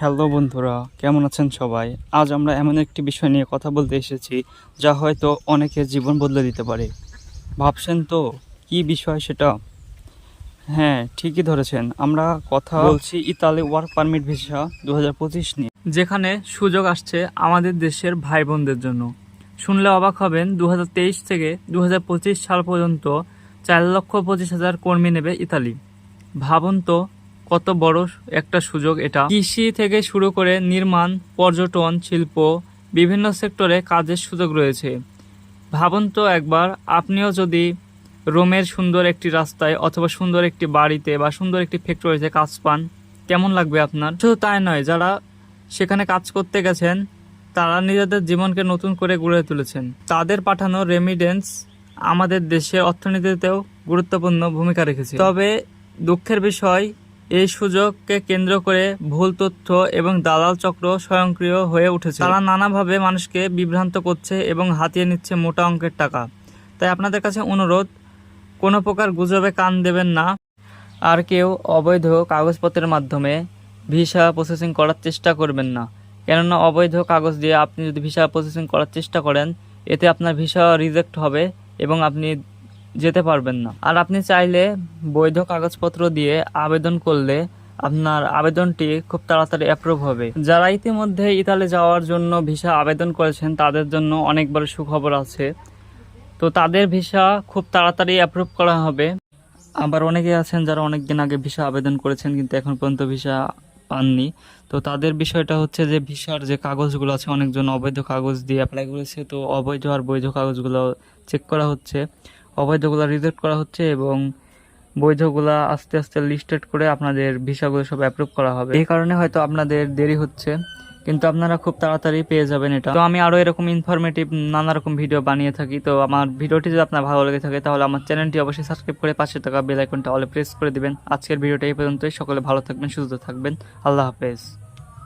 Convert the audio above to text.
Hello বন্ধুরা, কেমন আছেন সবাই? আজ আমরা এমন একটি বিষয় নিয়ে কথা বলতে এসেছি, যা হয়তো অনেকের জীবন বদলে দিতে পারে। ভাবছেন তো, কি বিষয় সেটা? হ্যাঁ ঠিকই ধরেছেন। আমরা কথা বলছি ইতালি ওয়ার্ক পারমিট ভিসা দু হাজার পঁচিশ নিয়ে, যেখানে সুযোগ আসছে আমাদের দেশের ভাই বোনদের জন্য। শুনলে অবাক হবেন দু হাজার তেইশ থেকে দু হাজার পঁচিশ সাল পর্যন্ত চার লক্ষ পঁচিশ হাজার কর্মী নেবে ইতালি। ভাবুন তো কত বড় একটা সুযোগ এটা। কৃষি থেকে শুরু করে নির্মাণ, পর্যটন, শিল্প, বিভিন্ন সেক্টরে কাজের সুযোগ রয়েছে। ভাবুন তো একবার, আপনিও যদি রোমের সুন্দর একটি রাস্তায় অথবা সুন্দর একটি বাড়িতে বা সুন্দর একটি ফ্যাক্টরিতে কাজ পান, কেমন লাগবে আপনার? শুধু তাই নয়, যারা সেখানে কাজ করতে গেছেন, তারা নিজেদের জীবনকে নতুন করে গড়ে তুলেছেন। তাদের পাঠানো রেমিডেন্স আমাদের দেশের অর্থনীতিতেও গুরুত্বপূর্ণ ভূমিকা রেখেছে। তবে দুঃখের বিষয় এই সুযোগকে কেন্দ্র করে ভুল তথ্য এবং দালাল চক্র স্বয়ংক্রিয় হয়ে উঠেছে। তারা নানাভাবে মানুষকে বিভ্রান্ত করছে এবং হাতিয়ে নিচ্ছে মোটা অঙ্কের টাকা। তাই আপনাদের কাছে অনুরোধ, কোনো প্রকার গুজবে কান দেবেন না। আর কেউ অবৈধ কাগজপত্রের মাধ্যমে ভিসা প্রসেসিং করার চেষ্টা করবেন না। কেননা অবৈধ কাগজ দিয়ে আপনি যদি ভিসা প্রসেসিং করার চেষ্টা করেন, এতে আপনার ভিসা রিজেক্ট হবে এবং আপনি যেতে পারবেন না। আর আপনি চাইলে বৈধ কাগজপত্র দিয়ে আবেদন করলে আপনার আবেদনটি খুব তাড়াতাড়ি অ্যাপ্রুভ হবে। যারা ইতিমধ্যে ইতালি যাওয়ার জন্য ভিসা আবেদন করেছেন, তাদের জন্য অনেক বড় সুখবর আছে। তো তাদের ভিসা খুব তাড়াতাড়ি অ্যাপ্রুভ করা হবে। আবার অনেকে আছেন যারা অনেক দিন আগে ভিসা আবেদন করেছেন, কিন্তু এখন পর্যন্ত ভিসা পাননি। তো তাদের বিষয়টা হচ্ছে যে, ভিসার যে কাগজগুলো আছে, অনেকজন অবৈধ কাগজ দিয়ে অ্যাপ্লাই করেছে। তো অবৈধ আর বৈধ কাগজগুলো চেক করা হচ্ছে। অবৈধগুলো রিজেক্ট করা হচ্ছে এবং বৈধগুলা আস্তে আস্তে লিস্টেড করে আপনাদের ভিসাগুলো সব অ্যাপ্রুভ করা হবে। এই কারণে হয়তো আপনাদের দেরি হচ্ছে, কিন্তু আপনারা খুব তাড়াতাড়ি পেয়ে যাবেন এটা। তো আমি আরও এরকম ইনফরমেটিভ নানা রকম ভিডিও বানিয়ে থাকি, তো আমার ভিডিওটি যদি আপনার ভালো লেগে থাকে তাহলে আমার চ্যানেলটি অবশ্যই সাবস্ক্রাইব করে পাশে থাকা বেল আইকনটা অলে প্রেস করে দিবেন। আজকের ভিডিওটা এই পর্যন্তই, সকলে ভালো থাকবেন, সুস্থ থাকবেন, আল্লাহ হাফেজ।